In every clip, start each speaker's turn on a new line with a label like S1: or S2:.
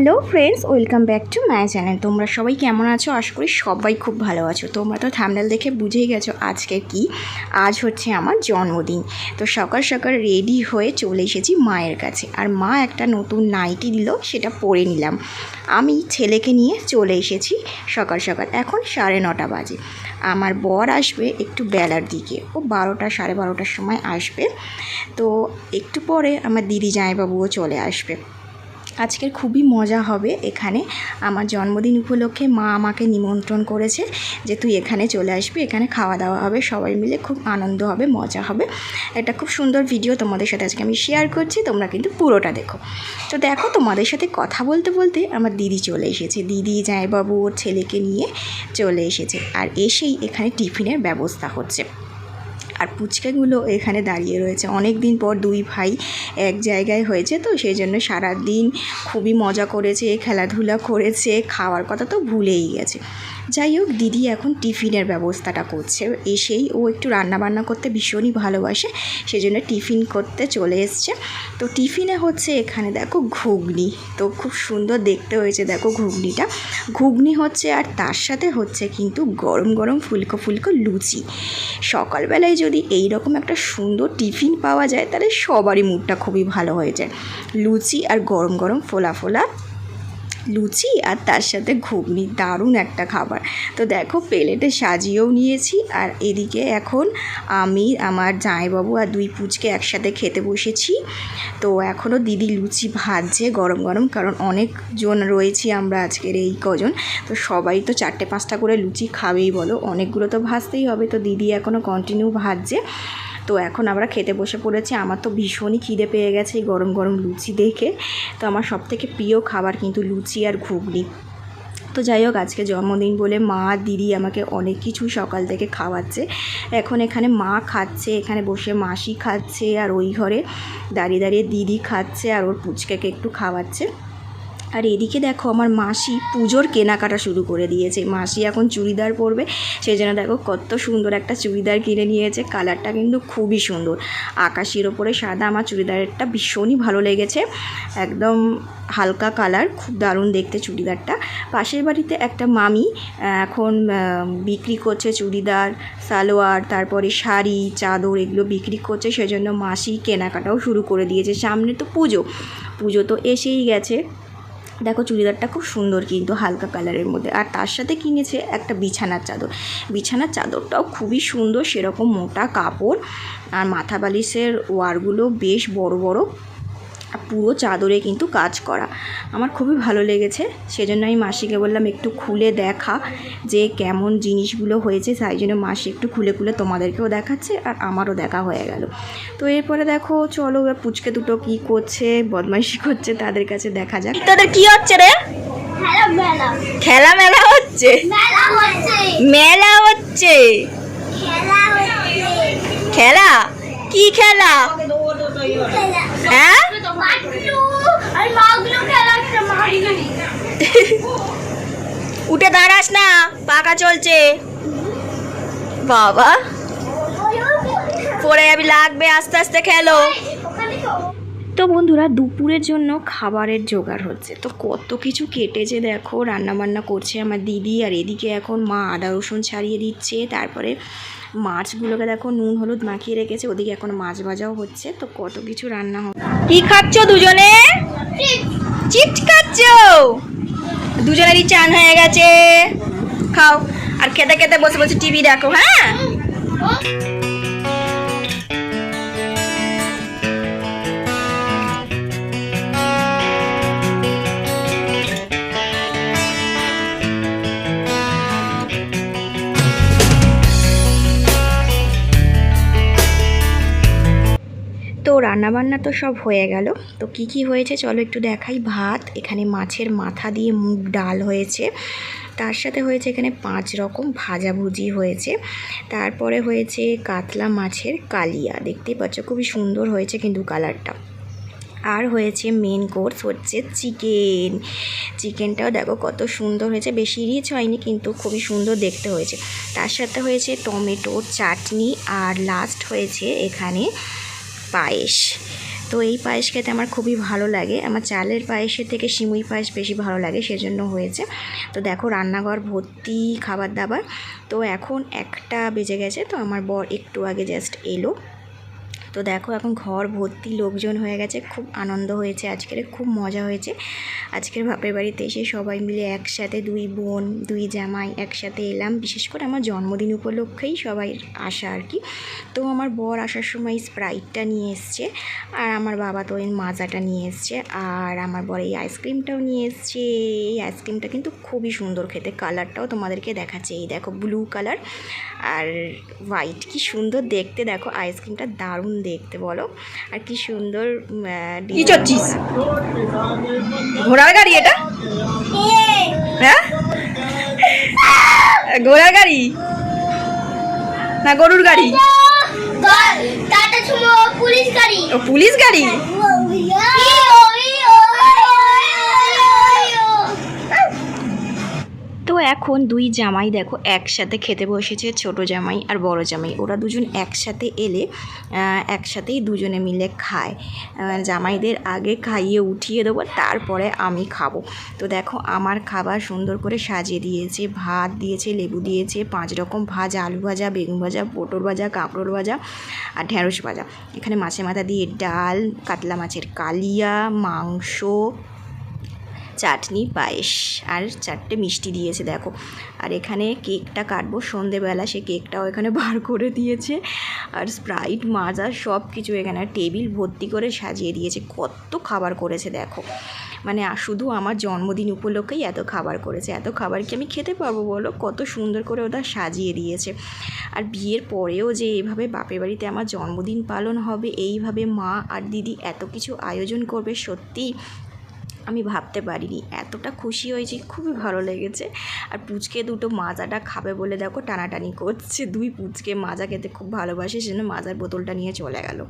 S1: Hello friends, welcome back to my channel. তোমরা সবাই কেমন আছো? আশা করি সবাই খুব ভালো আছো। তোমরা তো থামনেল দেখে বুঝেই গেছো আজকে কি। আজ হচ্ছে আমার জন্মদিন। তো সকাল সকাল রেডি হয়ে চলে এসেছি মায়ের কাছে। আর মা একটা নতুন নাইটি দিল, সেটা পরে নিলাম। আমি ছেলেকে নিয়ে চলে এসেছি সকাল সকাল। এখন সাড়ে নটা বাজে। আমার বর আসবে একটু বেলার দিকে। ও বারোটা, সাড়ে বারোটার সময় আসবে। তো একটু পরে আমার দিদি জামাইবাবুও চলে আসবে। আজকের খুবই মজা হবে এখানে। আমার জন্মদিন উপলক্ষে মা আমাকে নিমন্ত্রণ করেছে যে তুই এখানে চলে আসবি, এখানে খাওয়া দাওয়া হবে, সবাই মিলে খুব আনন্দ হবে, মজা হবে। এটা খুব সুন্দর ভিডিও তোমাদের সাথে আজকে আমি শেয়ার করছি, তোমরা কিন্তু পুরোটা দেখো। তো দেখো, তোমাদের সাথে কথা বলতে বলতে আমার দিদি চলে এসেছে। দিদি জামাইবাবু ওর ছেলেকে নিয়ে চলে এসেছে। আর এসেই এখানে টিফিনের ব্যবস্থা হচ্ছে। আর পুচকাগুলো এখানে দাঁড়িয়ে রয়েছে। অনেক দিন পর দুই ভাই এক জায়গায় হয়েছে, তো সেই জন্য সারাদিন খুবই মজা করেছে, খেলাধুলা করেছে, খাওয়ার কথা তো ভুলেই গেছে। যাই হোক, দিদি এখন টিফিনের ব্যবস্থাটা করছে। এসেই ও একটু রান্না বান্না করতে ভীষণই ভালোবাসে, সেজন্য টিফিন করতে চলে এসছে। তো টিফিনে হচ্ছে এখানে দেখো ঘুগনি। তো খুব সুন্দর দেখতে হয়েছে দেখো ঘুগনিটা। ঘুগনি হচ্ছে আর তার সাথে হচ্ছে কিন্তু গরম গরম ফুলকো ফুলকো লুচি। সকালবেলায় যদি এই রকম একটা সুন্দর টিফিন পাওয়া যায়, তাহলে সবারই মুডটা খুবই ভালো হয়ে যায়। লুচি আর গরম গরম ফোলা ফোলা লুচি আর তার সাথে ঘুগনি, দারুণ একটা খাবার। তো দেখো, প্লেটে সাজিয়েও নিয়েছি। আর এদিকে এখন আমি, আমার জামাইবাবু আর দুই পুচকে একসাথে খেতে বসেছি। তো এখনও দিদি লুচি ভাজছে গরম গরম, কারণ অনেকজন রয়েছি আমরা আজকের এই কজন। তো সবাই তো চারটে পাঁচটা করে লুচি খাবেই বলো, অনেকগুলো তো ভাজতেই হবে। তো দিদি এখনও কন্টিনিউ ভাজছে। তো এখন আমরা খেতে বসে পড়েছি। আমার তো ভীষণই খিদে পেয়ে গেছে এই গরম গরম লুচি দেখে। তো আমার সবথেকে প্রিয় খাবার কিন্তু লুচি আর ঘুগনি। তো যাই হোক, আজকে জন্মদিন বলে মা, দিদি আমাকে অনেক কিছু সকাল থেকে খাওয়াচ্ছে। এখন এখানে মা খাচ্ছে, এখানে বসে মাসি খাচ্ছে আর ওই ঘরে দাঁড়িয়ে দাঁড়িয়ে দিদি খাচ্ছে আর ওর পুচকাকে একটু খাওয়াচ্ছে। আর এদিকে দেখো আমার মাসি পুজোর কেনাকাটা শুরু করে দিয়েছে। মাসি এখন চুড়িদার পরবে। সেই জন্য দেখো কত সুন্দর একটা চুড়িদার কিনে নিয়েছে। কালারটা কিন্তু খুবই সুন্দর। আকাশির ওপরে সাদা আমার চুড়িদারটা ভীষণই ভালো লেগেছে। একদম হালকা কালার, খুব দারুণ দেখতে চুড়িদারটা। পাশের বাড়িতে একটা মামি এখন বিক্রি করছে চুড়িদার, সালোয়ার, তারপরে শাড়ি, চাদর এগুলো বিক্রি করছে। সেজন্য মাসি কেনাকাটাও শুরু করে দিয়েছে। সামনে তো পুজো। পুজো তো এসেই গেছে। দেখো চুড়িদারটা খুব সুন্দর কিন্তু হালকা কালারের মধ্যে। আর তার সাথে কিনেছে একটা বিছানার চাদর। বিছানার চাদরটাও খুবই সুন্দর, সেরকম মোটা কাপড়। আর মাথা বালিশের ওয়ারগুলো বেশ বড় বড়। পুরো চাদরে কিন্তু কাজ করা। আমার খুবই ভালো লেগেছে সেজন্য আমি মাসিকে বললাম একটু খুলে দেখা যে কেমন জিনিসগুলো হয়েছে তাই জন্য মাসি একটু খুলে খুলে তোমাদেরকেও দেখাচ্ছে আর আমারও দেখা হয়ে গেল। তো এরপরে দেখো চলো পুচকে দুটো কি করছে বদমাইশি করছে তাদের কাছে দেখা যাক। তাদের কি হচ্ছে রে?
S2: খেলা মেলা।
S1: হচ্ছে?
S2: মেলা হচ্ছে। খেলা
S1: কি খেলা?
S2: খেলা?
S1: হ্যাঁ? উঠে দাঁড়াস না পাকা চলছে। বাবা পরে যাবি, লাগবে, আস্তে আস্তে খেলো।
S2: তো
S1: তো বন্ধুরা, দুপুরের জন্য খাবারের জোগাড় হচ্ছে। তো কত কিছু কেটেছে দেখো রান্না বান্না করছে আমার দিদি আর এদিকে এখন মা আদা রসুন ছাড়িয়ে দিচ্ছে, তারপরে মাছগুলোকে দেখো, নুন, হলুদ মাখিয়ে রেখেছে। ওদিকে এখন মাছ ভাজাও হচ্ছে, তো কত কিছু রান্না হবে। কি খাচ্ছ দুজনে? চিপস খাচ্ছ? দুজনেরই চান হয়ে গেছে। খাও। আর খেতে খেতে বসে বসে টিভি দেখো হ্যাঁ? রান্নাবান্না তো সব হয়ে গেল। তো কি কি হয়েছে চলো একটু দেখাই। ভাত, এখানে মাছের মাথা দিয়ে মুগ ডাল হয়েছে। তার সাথে হয়েছে এখানে পাঁচ রকম ভাজাভুজি হয়েছে। তারপরে হয়েছে কাতলা মাছের কালিয়া। দেখতেই পাচ্ছ, খুবই সুন্দর হয়েছে কিন্তু কালারটা। আর হয়েছে মেন কোর্স হচ্ছে চিকেন চিকেনটাও দেখো কত সুন্দর হয়েছে। বেশি রিচ হয়নি কিন্তু খুবই সুন্দর দেখতে হয়েছে। তার সাথে হয়েছে টমেটোর চাটনি, আর লাস্ট হয়েছে এখানে পায়েস। তো এই পায়েস খেতে আমার খুবই ভালো লাগে। আমার চালের পায়েসের থেকে সিমুই পায়েস বেশি ভালো লাগে, সেজন্য হয়েছে। তো দেখো রান্নাঘর ভর্তি, খাবার দাবার। তো এখন একটা বেজে গেছে, তো আমার বর একটু আগে জাস্ট এলো। তো দেখো এখন ঘর ভর্তি লোকজন হয়ে গেছে, খুব আনন্দ হয়েছে আজকের, খুব মজা হয়েছে। আজকের বাপের বাড়িতে এসে সবাই মিলে একসাথে দুই বোন, দুই জামাই একসাথে এলাম, বিশেষ করে আমার জন্মদিন উপলক্ষেই সবাই আসা আর কি। তো আমার বর আসার সময় স্প্রাইটটা নিয়ে এসছে, আর আমার বাবা তো এই মাজাটা নিয়ে এসছে, আর আমার বর এই আইসক্রিমটাও নিয়ে এসছে। এই আইসক্রিমটা কিন্তু খুবই সুন্দর খেতে কালারটাও তোমাদেরকে দেখাচ্ছে। এই দেখো ব্লু কালার আর হোয়াইট কি সুন্দর দেখতে, দেখো আইসক্রিমটা দারুণ দেখতে বলো। আর কি সুন্দর
S3: কি চড়ছিস? ঘোড়ার গাড়ি এটা? হ্যাঁ? ঘোড়ার গাড়ি? না গরুর গাড়ি?
S2: পুলিশ গাড়ি।
S3: পুলিশ গাড়ি?
S1: এখন দুই জামাই দেখো একসাথে খেতে বসেছে, ছোট জামাই আর বড় জামাই। ওরা দুজন একসাথে এলে একসাথেই দুজনে মিলে খায়। জামাইদের আগে খাইয়ে উঠিয়ে দেবো, তারপরে আমি খাব। তো দেখো আমার খাবার সুন্দর করে সাজিয়ে দিয়েছে, ভাত দিয়েছে, লেবু দিয়েছে, পাঁচ রকম ভাজা, আলু ভাজা, বেগুন ভাজা, পটল ভাজা, কাঁকরোল ভাজা আর ঢ্যাঁড়স ভাজা। এখানে মাছে মাথা দিয়ে ডাল, কাতলা মাছের কালিয়া, মাংস চাটনি পায়েস। আর চারটে মিষ্টি দিয়েছে, দেখো। আর এখানে কেকটা কাটবো সন্ধেবেলা, সে কেকটাও এখানে বার করে দিয়েছে। আর স্প্রাইট, মাজা সব কিছু এখানে টেবিল ভর্তি করে সাজিয়ে দিয়েছে। কত খাবার করেছে, দেখো। মানে শুধু আমার জন্মদিন উপলক্ষেই এত খাবার করেছে। এত খাবার কি আমি খেতে পারব বলো? কত সুন্দর করে ওটা সাজিয়ে দিয়েছে। আর বিয়ের পরেও যে এইভাবে বাপের বাড়িতে আমার জন্মদিন পালন হবে, এইভাবে মা আর দিদি এত কিছু আয়োজন করবে, সত্যিই আমি ভাবতে পারিনি। এতটা খুশি হয়েছি খুবই ভালো লেগেছে। আর পুচকে দুটো মাজাটা খাবে বলে দেখো টানাটানি করছে। দুই পুচকে মাজা খেতে খুব ভালোবাসে সেজন্য মাজার বোতলটা নিয়ে চলে গেল।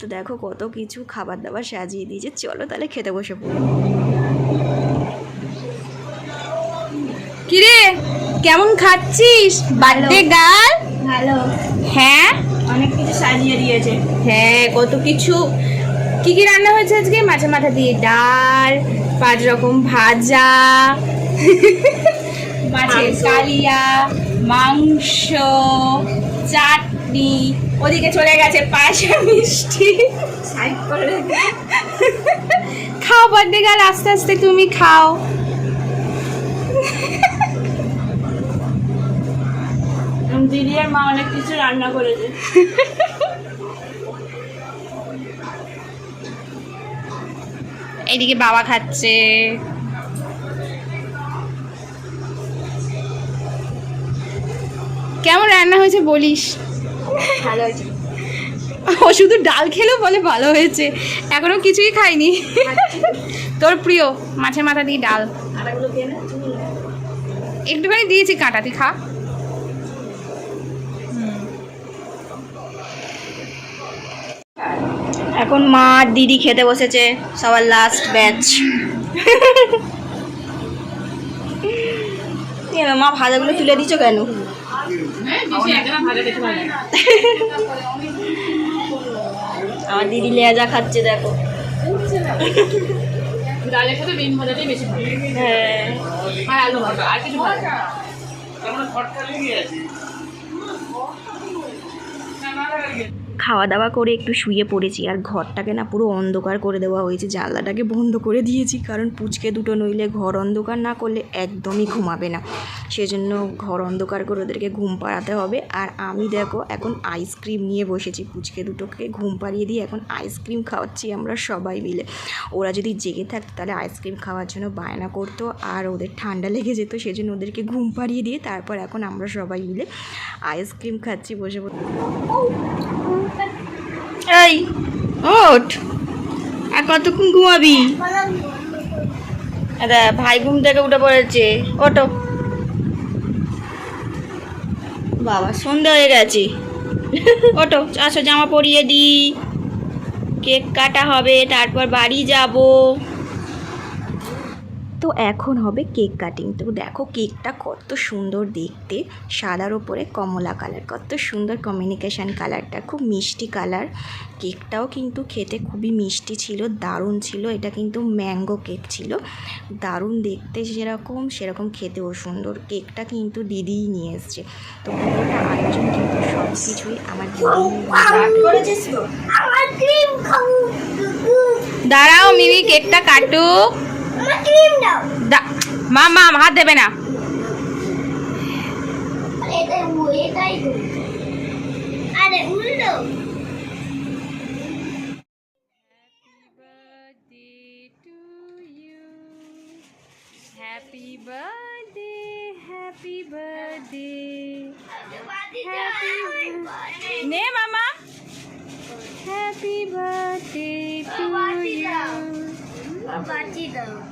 S1: তো দেখো কত কিছু খাবার দাবার সাজিয়ে দিয়েছে। চলো তাহলে খেতে বসে পড়ি।
S3: কিরে কেমন খাচ্ছিস? বার্থডে গার্ল
S2: ভালো।
S3: হ্যাঁ?
S2: অনেক কিছু সাজিয়ে দিয়েছে।
S3: হ্যাঁ কত কিছু। কি কি রান্না হয়েছে আজকে? মাছে মাথা দিয়ে ডাল পাঁচ রকম ভাজা মাছের কালিয়া মাংস চাটনি। ওদিকে চলে গেছে পাশে মিষ্টি। খাও বার্থডে গাল আস্তে আস্তে তুমি খাও।
S2: দিদি আর মা অনেক কিছু রান্না করেছে।
S3: এইদিকে বাবা খাচ্ছে। কেমন রান্না হয়েছে বলিস?
S2: ভালো হয়েছে।
S3: ও শুধু ডাল খেলেও বলে ভালো হয়েছে। এখনও কিছুই খাইনি। তোর প্রিয় মাছের মাথা দিয়ে ডাল। একটুখানি দিয়েছি কাঁটা তুই খা।
S1: এখন মা আর দিদি খেতে বসেছে সবার লাস্ট ব্যাচ মা ভাজাগুলো তুলে দিচ্ছ কেন? আমার দিদি লেজা খাচ্ছে দেখো।
S2: ডালের সাথে বিন ভাজাটাই বেশি ভালো
S1: হ্যাঁ।
S2: আর আলু ভাজা আর কিছু ভালো।
S1: খাওয়া দাওয়া করে একটু শুয়ে পড়েছি আর ঘরটাকে না পুরো অন্ধকার করে দেওয়া হয়েছে। জানলাটাকে বন্ধ করে দিয়েছি, কারণ পুচকে দুটো নইলে ঘর অন্ধকার না করলে একদমই ঘুমাবে না। সেজন্য ঘর অন্ধকার করে ওদেরকে ঘুম পাড়াতে হবে। আর আমি দেখো এখন আইসক্রিম নিয়ে বসেছি। পুচকে দুটোকে ঘুম পাড়িয়ে দিয়ে এখন আইসক্রিম খাওয়াচ্ছি আমরা সবাই মিলে। ওরা যদি জেগে থাকতো তাহলে আইসক্রিম খাওয়ার জন্য বায়না করতো। আর ওদের ঠান্ডা লেগে যেত সেজন্য ওদেরকে ঘুম পাড়িয়ে দিয়ে তারপর এখন আমরা সবাই মিলে আইসক্রিম খাচ্ছি বসে বসে এই ওঠ। আর কতক্ষণ ঘুমাবি? ভাই ঘুম থেকে উঠে পড়েছে। ওটো বাবা, সন্ধে হয়ে গেছে। ওটো আসো, জামা পরিয়ে দিই। কেক কাটা হবে, তারপর বাড়ি যাব। তো এখন হবে কেক কাটিং তো দেখো কেকটা কত সুন্দর দেখতে। সাদার ওপরে কমলা কালার কত সুন্দর কমিউনিকেশান কালারটা খুব মিষ্টি কালার কেকটাও কিন্তু খেতে খুবই মিষ্টি ছিল দারুণ ছিল। এটা কিন্তু ম্যাঙ্গো কেক ছিল। দারুণ দেখতে যেরকম সেরকম খেতেও সুন্দর। কেকটা কিন্তু দিদিই নিয়ে এসছে। তো পুরোটা আয়োজন কিন্তু সব কিছুই আমার দিদি
S3: দাঁড়াও মিমি কেকটা কাটুক।
S2: ক্রিম দাও।
S3: মা মা হাত দেবে না।
S2: আরে এটাই ও এটাই তো। আরে উল্টো।
S3: হ্যাপি বার্থডে হ্যাপি বার্থডে নে মামা হ্যাপি বার্থডে টু ইউ
S2: বাটি দাও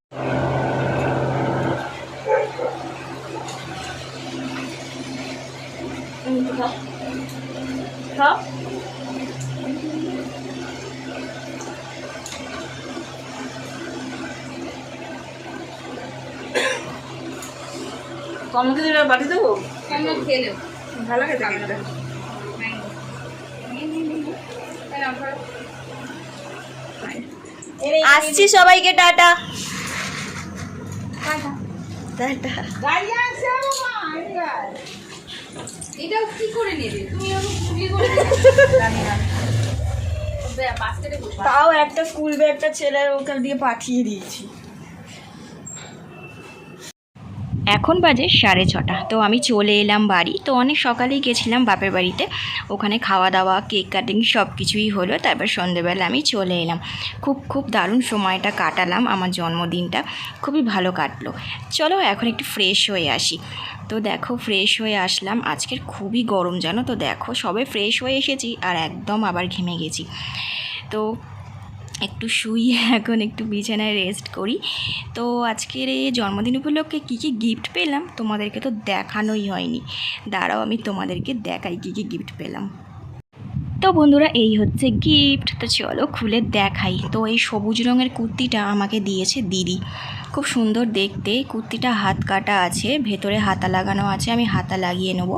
S4: কমকে দিলে বাটি দেবো?
S3: খেলো
S4: ভালো খেতে
S1: আসছি সবাইকে টাটা। টাটা।
S4: গাড়ি
S3: এটাও কি করে নেবে? তুমি করে জানি না।
S4: তাও একটা স্কুল ব্যাগটা ছেলের ওখান দিয়ে পাঠিয়ে দিয়েছি।
S1: এখন বাজে সাড়ে ছটা। তো আমি চলে এলাম বাড়ি। তো অনেক সকালেই গেছিলাম বাপের বাড়িতে। ওখানে খাওয়া দাওয়া, কেক কাটিং সব কিছুই হলো। তারপর সন্ধেবেলা আমি চলে এলাম। খুব খুব দারুণ সময়টা কাটালাম আমার জন্মদিনটা। খুবই ভালো কাটলো। চলো এখন একটু ফ্রেশ হয়ে আসি। তো দেখো ফ্রেশ হয়ে আসলাম। আজকের খুবই গরম, জানো তো? দেখো সবে ফ্রেশ হয়ে এসেছি আর একদম আবার ঘেমে গেছি। তো একটু শুয়ে এখন একটু বিছানায় রেস্ট করি। তো আজকের এই জন্মদিন উপলক্ষে কী কী গিফট পেলাম তোমাদেরকে তো দেখানোই হয়নি। দাঁড়াও, আমি তোমাদেরকে দেখাই কী কী গিফট পেলাম। তো বন্ধুরা, এই হচ্ছে গিফট তো চলো খুলে দেখাই। তো এই সবুজ রঙের কুর্তিটা আমাকে দিয়েছে দিদি। খুব সুন্দর দেখতে। কুর্তিটা হাত কাটা আছে, ভেতরে হাতা লাগানো আছে, আমি হাতা লাগিয়ে নেব।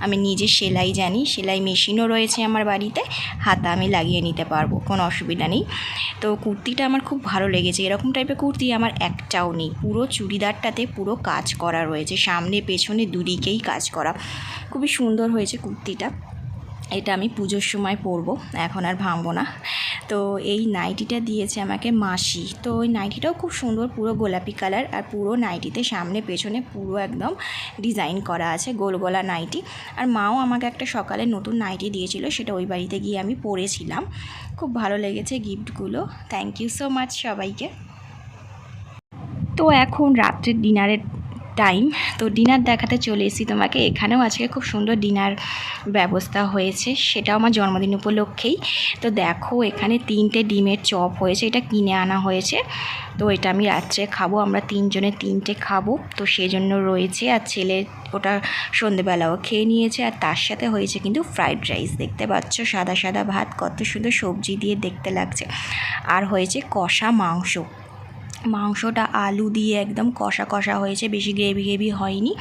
S1: আমি নিজে সেলাই জানি, সেলাই মেশিনও রয়েছে আমার বাড়িতে, হাতা আমি লাগিয়ে নিতে পারব, কোনো অসুবিধা নেই। তো কুর্তিটা আমার খুব ভালো লেগেছে, এরকম টাইপের কুর্তি আমার একটাও নেই। পুরো চুড়িদারটাতে পুরো কাজ করা রয়েছে, সামনে পেছনে দুদিকেই কাজ করা। খুবই সুন্দর হয়েছে কুর্তিটা। এটা আমি পুজোর সময় পরবো, এখন আর ভাঙবো না। তো এই নাইটিটা দিয়েছে আমাকে মাসি। তো ওই নাইটিটাও খুব সুন্দর, পুরো গোলাপি কালার আর পুরো নাইটিতে সামনে পেছনে পুরো একদম ডিজাইন করা আছে, গোল গলা নাইটি। আর মাও আমাকে একটা সকালে নতুন নাইটি দিয়েছিল, সেটা ওই বাড়িতে গিয়ে আমি পরেছিলাম। খুব ভালো লেগেছে গিফটগুলো। থ্যাংক ইউ সো মাচ সবাইকে। তো এখন রাত্রের ডিনারের টাইম তো ডিনার দেখাতে চলে এসেছি তোমাকে। এখানেও আজকে খুব সুন্দর ডিনার ব্যবস্থা হয়েছে, সেটাও আমার জন্মদিন উপলক্ষেই। তো দেখো, এখানে তিনটে ডিমের চপ হয়েছে, এটা কিনে আনা হয়েছে। তো এটা আমি রাত্রে খাব, আমরা তিনজনে তিনটে খাব। তো সেই জন্য রয়েছে, আর ছেলে ওটা সন্ধেবেলাও খেয়ে নিয়েছে, আর তার সাথে হয়েছে কিন্তু ফ্রাইড রাইস দেখতে পাচ্ছ, সাদা সাদা ভাত, কত সুন্দর সবজি দিয়ে দেখতে লাগছে। আর হয়েছে কষা মাংস। মাংসটা আলু দিয়ে একদম কষা কষা হয়েছে, বেশি গ্রেভি গ্রেভি হয়নি।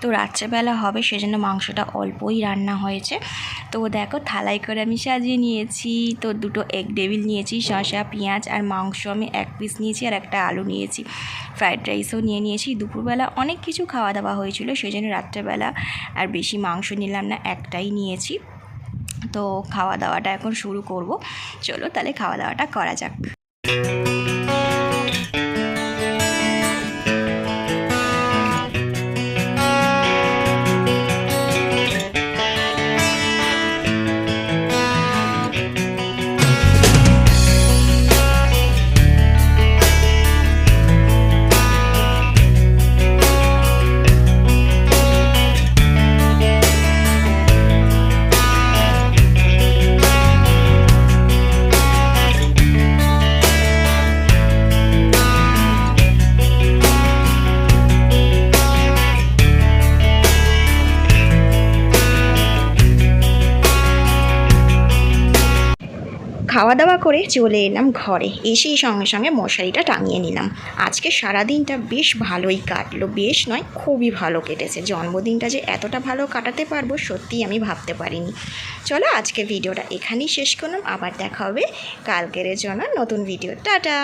S1: তো রাত্রেবেলা হবে, সেজন্য মাংসটা অল্পই রান্না হয়েছে। তো দেখো থালাই করে আমি সাজিয়ে নিয়েছি। তো দুটো এগ ডেভিল নিয়েছি, শসা, পেঁয়াজ আর মাংস আমি এক পিস নিয়েছি আর একটা আলু নিয়েছি। ফ্রাইড রাইসও নিয়ে নিয়েছি। দুপুরবেলা অনেক কিছু খাওয়া দাওয়া হয়েছিল সেই জন্য রাত্রেবেলা আর বেশি মাংস নিলাম না, একটাই নিয়েছি। তো খাওয়া দাওয়াটা এখন শুরু করব। চলো তাহলে খাওয়া দাওয়াটা করা যাক। খাওয়া দাওয়া করে চলে এলাম ঘরে। এসেই সঙ্গে সঙ্গে মশারিটা টাঙিয়ে নিলাম। আজকে সারাদিনটা বেশ ভালোই কাটলো। বেশ নয়, খুবই ভালো কেটেছে। জন্মদিনটা যে এতটা ভালো কাটাতে পারব সত্যি আমি ভাবতে পারিনি। চলো আজকে ভিডিওটা এখানেই শেষ করলাম। আবার দেখা হবে। কালকের জন্য নতুন ভিডিও। টাটা!